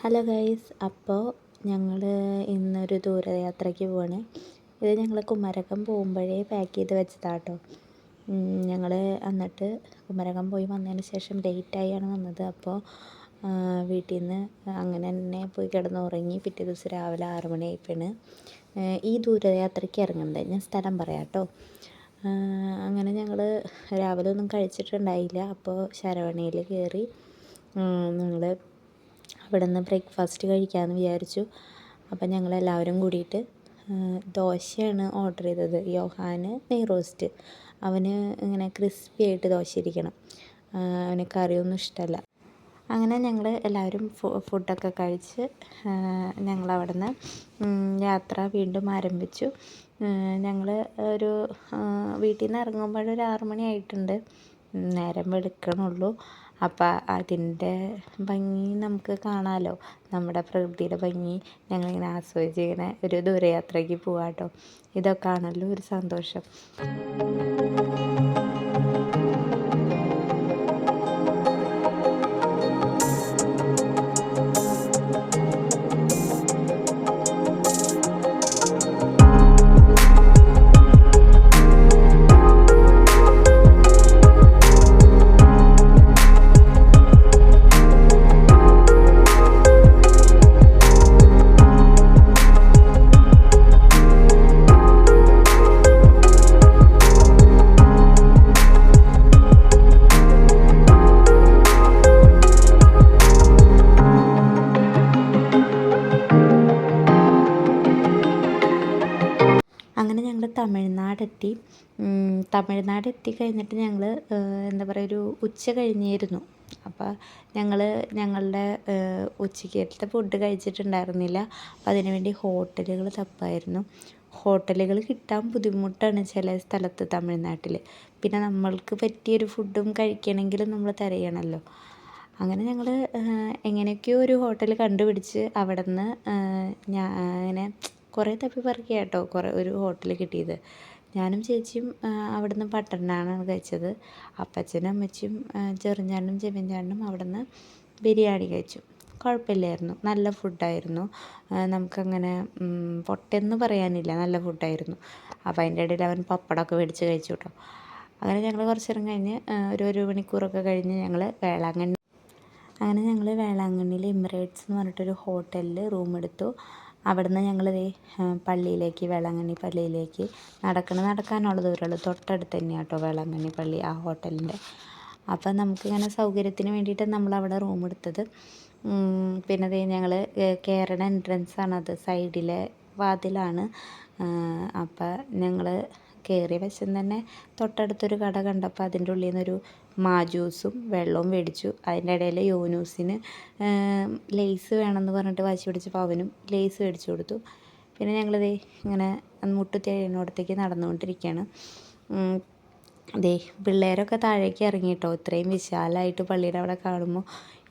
Hello guys അപ്പോൾ ഞങ്ങൾ ഇന്നൊരു ദൂരയാത്രയ്ക്ക് പോവാണ്. ഇത് ഞങ്ങൾ കുമരകം പോകുമ്പോഴേ പാക്ക് ചെയ്ത് വെച്ചതാട്ടോ. ഞങ്ങൾ എന്നിട്ട് കുമരകം പോയി വന്നതിന് ശേഷം ലേറ്റായാണ് വന്നത്. അപ്പോൾ വീട്ടിൽ നിന്ന് അങ്ങനെ തന്നെ പോയി കിടന്ന് ഉറങ്ങി പിറ്റേ ദിവസം രാവിലെ ആറ് മണിയായിപ്പോണ് ഈ ദൂരയാത്രയ്ക്ക് ഇറങ്ങുന്നത്. ഞാൻ സ്ഥലം പറയാം കേട്ടോ അങ്ങനെ ഞങ്ങൾ രാവിലെ ഒന്നും കഴിച്ചിട്ടുണ്ടായില്ല. അപ്പോൾ ശരവണയിൽ കയറി ഞങ്ങൾ അവിടെ നിന്ന് ബ്രേക്ക്ഫാസ്റ്റ് കഴിക്കാമെന്ന് വിചാരിച്ചു. അപ്പം ഞങ്ങളെല്ലാവരും കൂടിയിട്ട് ദോശയാണ് ഓർഡർ ചെയ്തത്. യോഹാന് നെയ് റോസ്റ്റ്. അവന് ഇങ്ങനെ ക്രിസ്പി ആയിട്ട് ദോശ ഇരിക്കണം. അവന് കറിയൊന്നും ഇഷ്ടമല്ല അങ്ങനെ ഞങ്ങൾ എല്ലാവരും ഫുഡൊക്കെ കഴിച്ച് ഞങ്ങൾ അവിടെ നിന്ന് യാത്ര വീണ്ടും ആരംഭിച്ചു. ഞങ്ങൾ ഒരു വീട്ടിൽ നിന്ന് ഇറങ്ങുമ്പോഴൊരു ആറുമണിയായിട്ടുണ്ട് നേരം വെളുക്കണുള്ളൂ. അപ്പം അതിന്റെ ഭംഗി നമുക്ക് കാണാമല്ലോ നമ്മുടെ പ്രകൃതിയുടെ ഭംഗി. ഞങ്ങളിങ്ങനെ ആസ്വദിച്ച് ഇങ്ങനെ ഒരു ദൂരയാത്രയ്ക്ക് പോവാട്ടോ. ഇതൊക്കെ ആണല്ലോ ഒരു സന്തോഷം. ഞങ്ങൾ തമിഴ്നാടെത്തി. തമിഴ്നാട് എത്തിക്കഴിഞ്ഞിട്ട് ഞങ്ങൾ എന്താ പറയുക ഒരു ഉച്ച കഴിഞ്ഞിരുന്നു. അപ്പോൾ ഞങ്ങൾ ഞങ്ങളുടെ ഉച്ചക്കത്തെ ഫുഡ് കഴിച്ചിട്ടുണ്ടായിരുന്നില്ല. അപ്പോൾ അതിന് വേണ്ടി ഹോട്ടലുകൾ തപ്പായിരുന്നു. ഹോട്ടലുകൾ കിട്ടാൻ ബുദ്ധിമുട്ടാണ് ചില സ്ഥലത്ത് തമിഴ്നാട്ടിൽ പിന്നെ നമ്മൾക്ക് പറ്റിയൊരു ഫുഡും കഴിക്കണമെങ്കിലും നമ്മൾ തിരയണമല്ലോ അങ്ങനെ ഞങ്ങൾ എങ്ങനെയൊക്കെയോ ഒരു ഹോട്ടൽ കണ്ടുപിടിച്ച് അവിടെ നിന്ന് ഞാൻ ഇങ്ങനെ കുറേ തപ്പി പറക്കുക കേട്ടോ കുറേ ഒരു ഹോട്ടൽ കിട്ടിയത്. ഞാനും ചേച്ചിയും അവിടുന്ന് പട്ടണാണ് കഴിച്ചത്. അപ്പച്ചനും അമ്മച്ചിയും ചെറുഞ്ചാണ്ടും ചെമ്മീൻചാണ്ടും അവിടുന്ന് ബിരിയാണി കഴിച്ചു. കുഴപ്പമില്ലായിരുന്നു. നല്ല ഫുഡായിരുന്നു. നമുക്കങ്ങനെ പൊട്ടെന്ന് പറയാനില്ല. നല്ല ഫുഡായിരുന്നു. അപ്പോൾ അതിന്റെ ഇടയിൽ അവൻ പപ്പടമൊക്കെ മേടിച്ച് കഴിച്ചു കേട്ടോ. അങ്ങനെ ഞങ്ങൾ കുറച്ച് നേരം കഴിഞ്ഞ് ഒരു ഒരു മണിക്കൂറൊക്കെ കഴിഞ്ഞ് ഞങ്ങൾ വേളാങ്കണ്ണി അങ്ങനെ ഞങ്ങൾ വേളാങ്കണ്ണിയിൽ എമിറേറ്റ്സ് എന്ന് പറഞ്ഞിട്ടൊരു ഹോട്ടലിൽ റൂം എടുത്തു അവിടുന്ന് ഞങ്ങൾ പള്ളിയിലേക്ക് വേളാങ്കണ്ണി പള്ളിയിലേക്ക് നടക്കണം നടക്കാനുള്ള ദൂരമുള്ളൂ തൊട്ടടുത്ത് തന്നെയാണ് കേട്ടോ വേളാങ്കണ്ണി പള്ളി ആ ഹോട്ടലിന്റെ അപ്പം നമുക്കിങ്ങനെ സൗകര്യത്തിന് വേണ്ടിയിട്ട് നമ്മളവിടെ റൂം എടുത്തത്. പിന്നെ ഞങ്ങൾ കയറണ എൻട്രൻസ് ആണത് സൈഡിലെ വാതിലാണ്. അപ്പം ഞങ്ങൾ കയറിയ വശം തന്നെ തൊട്ടടുത്തൊരു കട കണ്ടപ്പോൾ അതിന്റെ ഉള്ളിൽ നിന്നൊരു മാജൂസും വെള്ളവും മേടിച്ചു. അതിന്റെ ഇടയിൽ യോനൂസിന് ലേസ് വേണമെന്ന് പറഞ്ഞിട്ട് വാശി പിടിച്ചപ്പോൾ അവനും ലേസ് മേടിച്ചു കൊടുത്തു. പിന്നെ ഞങ്ങളിതേ ഇങ്ങനെ മുട്ടുത്തേഴിനോടത്തേക്ക് നടന്നുകൊണ്ടിരിക്കുകയാണ്. ദേ പിള്ളേരൊക്കെ താഴേക്ക് ഇറങ്ങി കേട്ടോ ഇത്രയും വിശാലമായിട്ട് പള്ളിയുടെ അവിടെ കാണുമ്പോൾ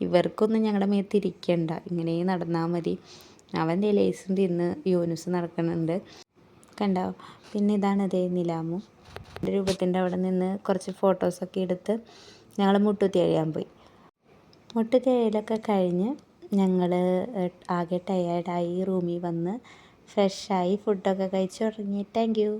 ഇവർക്കൊന്നും ഞങ്ങളുടെ മേത്ത് ഇരിക്കണ്ട. ഇങ്ങനെ നടന്നാൽ മതി. അവൻ ദേ ലേസും തിന്ന് യൂനുസ് നടക്കുന്നുണ്ട്. കണ്ടോ പിന്നെ ഇതാണ് ദേ നിലാമു. രൂപത്തിന്റെ അവിടെ നിന്ന് കുറച്ച് ഫോട്ടോസൊക്കെ എടുത്ത് ഞങ്ങൾ മുട്ടുത്തി എഴുതാൻ പോയി. മുട്ടുത്തി എഴുതലൊക്കെ കഴിഞ്ഞ് ഞങ്ങൾ ആകെ ടയേർഡായി റൂമിൽ വന്ന് ഫ്രഷായി ഫുഡൊക്കെ കഴിച്ച് തുടങ്ങി താങ്ക് യു